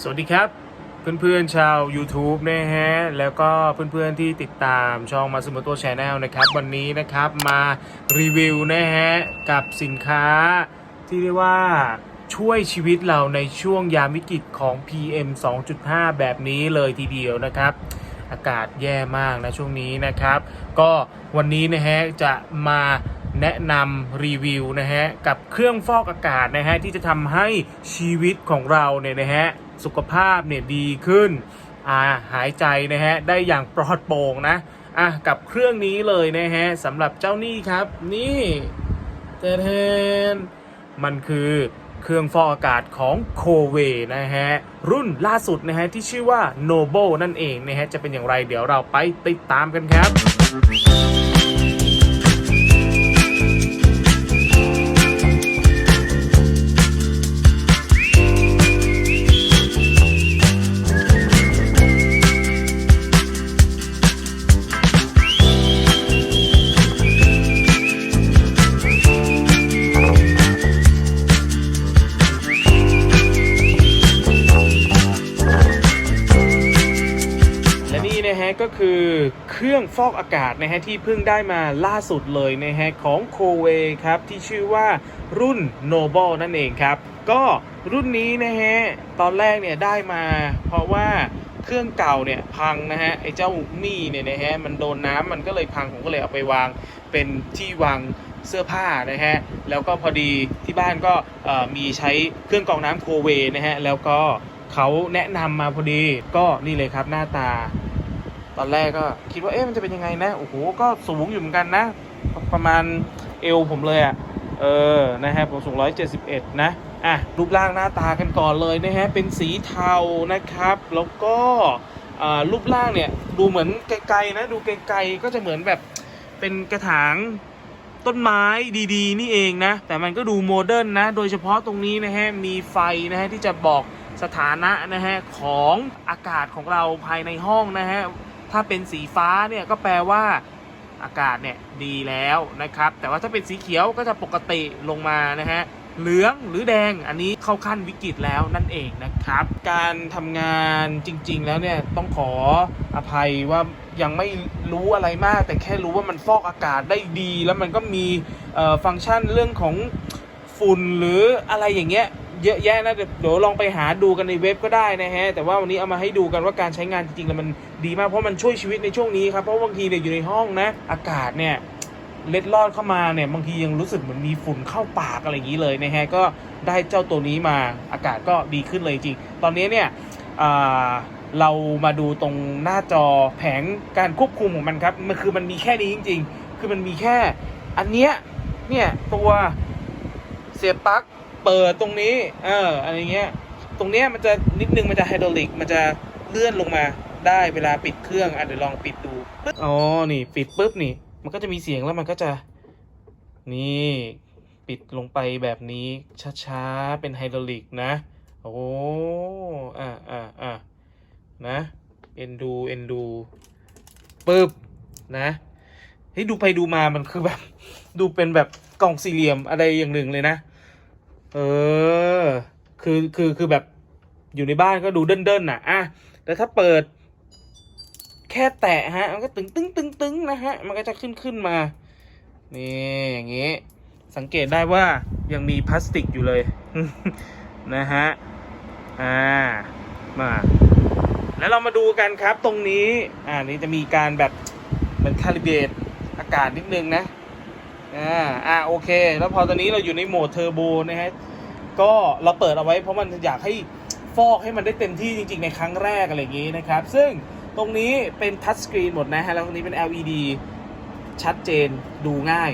สวัสดีครับ เพื่อนๆชาว YouTube นะฮะ แล้วก็เพื่อนๆที่ติดตามช่องมาสมุโตช n แนลนะครับ วันนี้นะครับมารีวิวนะฮะ กับสินค้าที่เรียกว่าช่วยชีวิตเราในช่วงยามวิกฤตของ PM 2.5 แบบนี้เลยทีเดียวนะครับ อากาศแย่มากนะช่วงนี้นะครับ ก็วันนี้นะฮะจะมา แนะนำรีวิวนะฮะกับเครื่องฟอกอากาศนะฮะที่จะทำให้ชีวิตของเราเนี่ยนะฮะสุขภาพเนี่ยดีขึ้นอ่าหายใจนะฮะได้อย่างปลอดโปร่งนะอะกับเครื่องนี้เลยนะฮะสำหรับเจ้านี่ครับนี่เจเทนมันคือเครื่องฟอกอากาศของโคเวนะฮะรุ่นล่าสุดนะฮะที่ชื่อว่า Noble นั่นเองนะฮะจะเป็นอย่างไรเดี๋ยวเราไปติดตามกันครับ คือเครื่องฟอกอากาศนะฮะที่เพิ่งได้มาล่าสุดเลยนะฮะของโคเวครับที่ชื่อว่ารุ่น Noble นั่นเองครับ ก็รุ่นนี้นะฮะตอนแรกเนี่ยได้มา เพราะว่าเครื่องเก่าเนี่ยพังนะฮะไอ้เจ้ามี่เนี่ยนะฮะมันโดนน้ำมันก็เลยพังผมก็เลยเอาไปวางเป็นที่วางเสื้อผ้านะฮะแล้วก็พอดีที่บ้านก็มีใช้เครื่องกรองน้ำโคเวนะฮะแล้วก็เขาแนะนำมาพอดีก็นี่เลยครับหน้าตา ตอนแรกก็คิดว่าเอ๊ะมันจะเป็นยังไงนะ โอ้โห ก็สูงอยู่เหมือนกันนะ ประมาณเอวผมเลยอะ่ะ เออ นะฮะ ผมสูง 171 นะ อะ รูปร่างหน้าตากันก่อนเลยนะฮะ เป็นสีเทานะครับ แล้วก็รูปร่างเนี่ย ดูเหมือนไกลๆนะ ดูไกลๆ ก็จะเหมือนแบบเป็นกระถางต้นไม้ดีๆ นี่เองนะ แต่มันก็ดูโมเดิร์นนะ โดยเฉพาะตรงนี้นะฮะ มีไฟนะฮะที่จะบอกสถานะนะฮะของอากาศของเราภายในห้องนะฮะ ถ้าเป็นสีฟ้าเนี่ยก็แปลว่าอากาศเนี่ยดีแล้วนะครับ แต่ว่าถ้าเป็นสีเขียวก็จะปกติลงมานะฮะเหลืองหรือแดงอันนี้เข้าขั้นวิกฤตแล้วนั่นเองนะครับ การทำงานจริง ๆ แล้วเนี่ยต้องขออภัยว่ายังไม่รู้อะไรมาก แต่แค่รู้ว่ามันฟอกอากาศได้ดี แล้วมันก็มีเอ่อฟังก์ชันเรื่องของ ฝุ่นหรืออะไรอย่างเงี้ยเยอะแยะนะเดี๋ยวเดี๋ยวลองไปหาดูกันในเว็บก็ได้นะฮะ แต่ว่าวันนี้เอามาให้ดูกันว่าการใช้งานจริงๆแล้วมันดีมากเพราะมันช่วยชีวิตในช่วงนี้ครับ เพราะบางทีเนี่ยอยู่ในห้องนะ อากาศเนี่ยเล็ดลอดเข้ามาเนี่ยบางทียังรู้สึกเหมือนมีฝุ่นเข้าปากอะไรอย่างนี้เลยนะฮะ ก็ได้เจ้าตัวนี้มาอากาศก็ดีขึ้นเลยจริง ตอนนี้เนี่ยเรามาดูตรงหน้าจอแผงการควบคุมของมันครับ มันคือมันมีแค่นี้จริง ๆ คือมันมีแค่อันเนี้ยเนี่ยตัว สียบปลั๊กเปิดตรงนี้เอออะไรเงี้ยตรงเนี้ยมันจะนิดนึงมันจะไฮดรอลิกมันจะเลื่อนลงมาได้เวลาปิดเครื่องอะเดี๋ยวลองปิดดูปึ๊บอ๋อนี่ ปิดปุ๊บนี่ มันก็จะมีเสียงแล้วมันก็จะ นี่ปิดลงไปแบบนี้ช้าๆเป็นไฮดรอลิกนะ โอ้อะอะอะนะเอ็นดูเอ็นดูปึ๊บนะเฮ้ยดูไปดูมามันคือแบบ ดูเป็นแบบกล่องสี่เหลี่ยมอะไรอย่างหนึ่งเลยนะ เออ คือคือคือแบบอยู่ในบ้านก็ดูเดินๆน่ะอะแต่ถ้าเปิด แค่แตะฮะ มันก็ตึงตึงตึงตึงนะฮะ มันก็จะขึ้นขึ้นมา นี่อย่างงี้ สังเกตได้ว่ายังมีพลาสติกอยู่เลย นะฮะ อ่า มา แล้วเรามาดูกันครับตรงนี้ อ่า นี่จะมีการแบบเหมือนคาลิเบตอากาศนิดนึงนะ อ่าอ่าโอเค แล้วพอตอนนี้เราอยู่ในโหมดเทอร์โบนะฮะก็เราเปิดเอาไว้เพราะมันอยากให้ฟอกให้มันได้เต็มที่จริงๆ ในครั้งแรกอะไรอย่างนี้นะครับ ซึ่งตรงนี้เป็นทัชสกรีนหมดนะฮะ แล้วตรงนี้เป็น LED ชัดเจนดูง่าย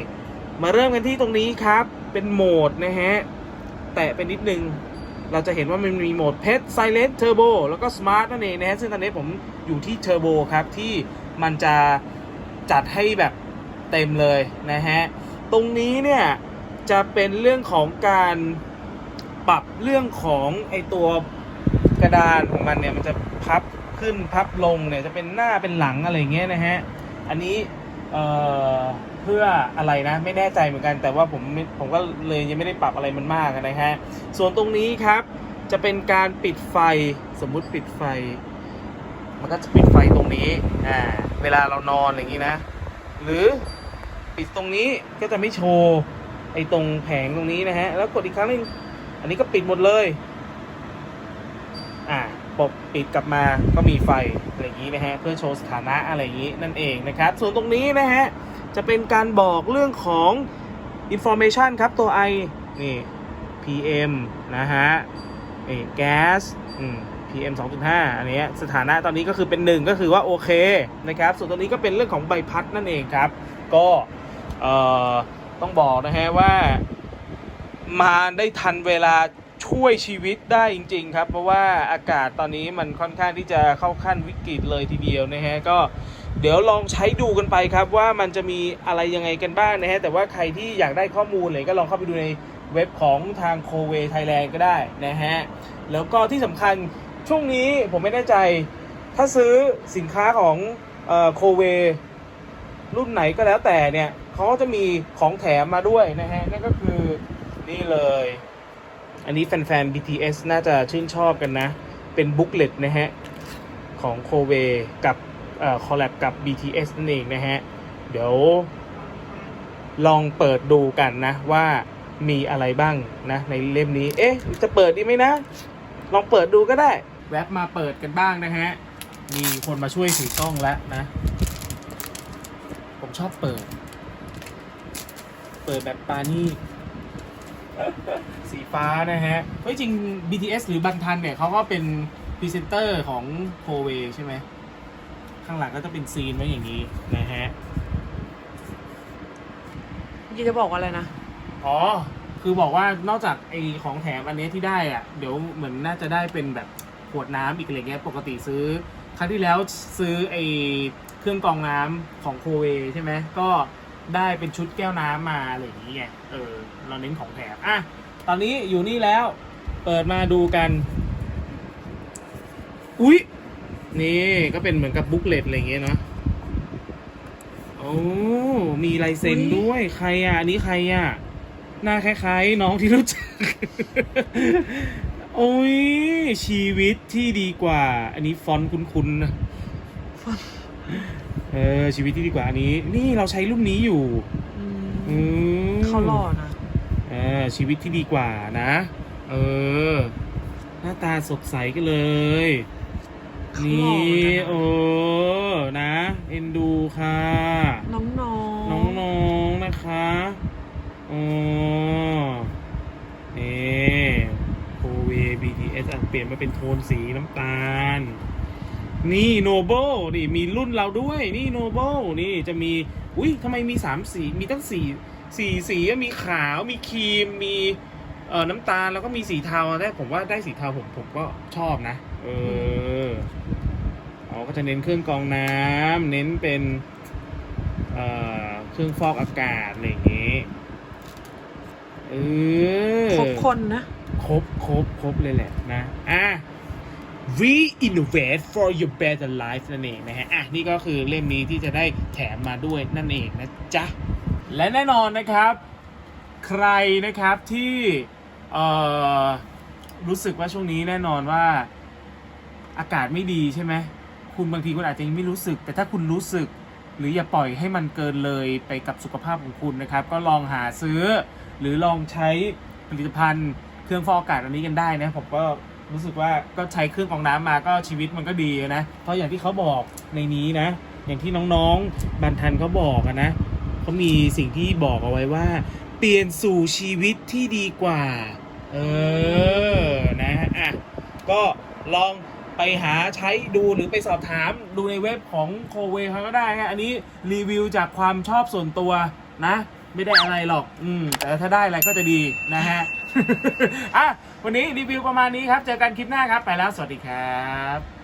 มาเริ่มกันที่ตรงนี้ครับ เป็นโหมดนะฮะ แตะไปนิดนึง เราจะเห็นว่ามันมีโหมด Pet Silent Turbo แล้วก็ Smart นั่นเองนะฮะ ซึ่งตอนนี้ผมอยู่ที่ Turbo ครับ ที่มันจะจัดให้แบบเต็มเลยนะฮะ ตรงนี้เนี่ยจะเป็นเรื่องของการปรับเรื่องของไอตัวกระดานของมันเนี่ยมันจะพับขึ้นพับลงเนี่ยจะเป็นหน้าเป็นหลังอะไรอย่างเงี้ยนะฮะ อันนี้เอ่อเพื่ออะไรนะไม่แน่ใจเหมือนกัน แต่ว่าผมผมก็เลยยังไม่ได้ปรับอะไรมันมากนะฮะ ส่วนตรงนี้ครับจะเป็นการปิดไฟสมมุติปิดไฟ มันก็จะปิดไฟตรงนี้อ่าเวลาเรานอนอย่างนี้นะ หรือ ปิดตรงนี้ก็จะไม่โชว์ไอ้ตรงแผงตรงนี้นะฮะ แล้วกดอีกครั้งหนึงอันนี้ก็ปิดหมดเลย อ่าปบปิดกลับมาก็มีไฟอะไรอย่างนี้นะฮะ เพื่อโชว์สถานะอะไรอย่างนี้นั่นเองนะครับ ส่วนตรงนี้นะฮะ จะเป็นการบอกเรื่องของ information ครับตัว I นี่ PM นะฮะนี่แก๊สอืม PM 2.5 อันนี้สถานะตอนนี้ก็คือเป็นหนึ่งก็คือว่าโอเคนะครับ ส่วนตัวนี้ก็เป็นเรื่องของใบพัดนั่นเองครับ ก็ ต้องบอกนะฮะว่ามาได้ทันเวลาช่วยชีวิตได้จริง ๆ ครับ เพราะว่าอากาศตอนนี้มันค่อนข้างที่จะเข้าขั้นวิกฤตเลยทีเดียวนะฮะก็เดี๋ยวลองใช้ดูกันไปครับว่ามันจะมีอะไรยังไงกันบ้างนะฮะแต่ว่าใครที่อยากได้ข้อมูลเลยก็ลองเข้าไปดูในเว็บของทางโคเวไทยแลนด์ก็ได้นะฮะแล้วก็ที่สำคัญช่วงนี้ผมไม่แน่ใจ ถ้าซื้อสินค้าของโคเวรุ่นไหนก็แล้วแต่เนี่ย เขาก็จะมีของแถมมาด้วยนะฮะ นั่นก็คือนี่เลย อันนี้แฟนๆ BTS น่าจะชื่นชอบกันนะ เป็นบุ๊กเลตนะฮะ ของโคเวกับคอลแลบกับ BTS นั่นเองนะฮะ เดี๋ยว ลองเปิดดูกันนะว่ามีอะไรบ้างนะในเล่มนี้ เอ๊ะ จะเปิดดีไหมนะ ลองเปิดดูก็ได้ แวบมาเปิดกันบ้างนะฮะ มีคนมาช่วยถือกล้องแล้วนะ ผมชอบเปิด เปิดแบบปานี่สีฟ้านะฮะเฮ้ยจริง BTS หรือบันทันเนี่ยเขาก็เป็นพรีเซนเตอร์ของโคเวใช่ไหม ข้างหลังก็จะเป็นซีนไว้อย่างนี้นะฮะเมื่อกี้จะบอกว่าอะไรนะ อ๋อ คือบอกว่านอกจากไอของแถมอันเนี้ยที่ได้อะเดี๋ยวเหมือนน่าจะได้เป็นแบบขวดน้ำอีกอะไรเงี้ยปกติซื้อ ครั้งที่แล้วซื้อไอเครื่องกรองน้ำของโคเวใช่ไหมก็ ได้เป็นชุดแก้วน้ำมาอะไรอย่างเงี้ยเออเราเน้นของแถมอะตอนนี้อยู่นี่แล้ว เปิดมาดูกัน อุ๊ย นี่ก็เป็นเหมือนกับบุ๊กเลตอะไรอย่างเงี้ยเนาะโอ้มีลายเซ็นอุ๊ยด้วยใครอะอันนี้ใครอะหน้าคล้ายๆน้องที่รู้จัก โอ้ยชีวิตที่ดีกว่า อันนี้ฟอนต์คุ้นๆนะฟอนต์ เออชีวิตที่ดีกว่าอันนี้ นี่เราใช้รูปนี้อยู่อือืมมเขาหล่อนะเออชีวิตที่ดีกว่านะ เออ หน้าตาสดใสกันเลยเขาหนี่ล่อเหมือนกันนะโอ้นะ เอ็นดูค่ะ น้องน้องน้องๆนะคะอ๋อนี่โคเว BTS อะเปลี่ยนมาเป็นโทนสีน้ำตาล นี่โนเบิลนี่มีรุ่นเราด้วยนี่โนเบิลนี่จะมีอุ้ยทำไมมีสามสีมีตั้งสี่สี่สีอะมีขาวมีครีมมีเอ่อน้ำตาลแล้วก็มีสีเทาแต่ผมว่าได้สีเทาผมผมก็ชอบนะ เอออ๋อก็จะเน้นเครื่องกรองน้ำเน้นเป็นเอ่อเครื่องฟอกอากาศอะไรอย่างงี้เออครบคนนะ ครบครบครบเลยแหละนะ อะ We innovate for your better life นั่นเองนะฮะ อะ นี่ก็คือเล่มนี้ที่จะได้แถมมาด้วยนั่นเองนะจ๊ะ และแน่นอนนะครับ ใครนะครับที่เอ่อรู้สึกว่าช่วงนี้แน่นอนว่าอากาศไม่ดีใช่ไหม คุณบางทีคุณอาจจะยังไม่รู้สึก แต่ถ้าคุณรู้สึก หรืออย่าปล่อยให้มันเกินเลยไปกับสุขภาพของคุณนะครับ ก็ลองหาซื้อ หรือลองใช้ผลิตภัณฑ์เครื่องฟอกอากาศอันนี้กันได้นะ ผมก็ รู้สึกว่าก็ใช้เครื่องกรองน้ำมาก็ชีวิตมันก็ดีนะ เพราะอย่างที่เขาบอกในนี้นะ อย่างที่น้องๆบันทันเขาบอกอะนะเขามีสิ่งที่บอกเอาไว้ว่า เปลี่ยนสู่ชีวิตที่ดีกว่า เออนะอะก็ลองไปหาใช้ดูหรือไปสอบถามดูในเว็บของโคเวเขาก็ได้นะอันนี้รีวิวจากความชอบส่วนตัวนะ ไม่ได้อะไรหรอก อืมแต่ถ้าได้อะไรก็จะดีนะฮะ อะวันนี้รีวิวประมาณนี้ครับ เจอกันคลิปหน้าครับ ไปแล้วสวัสดีครับ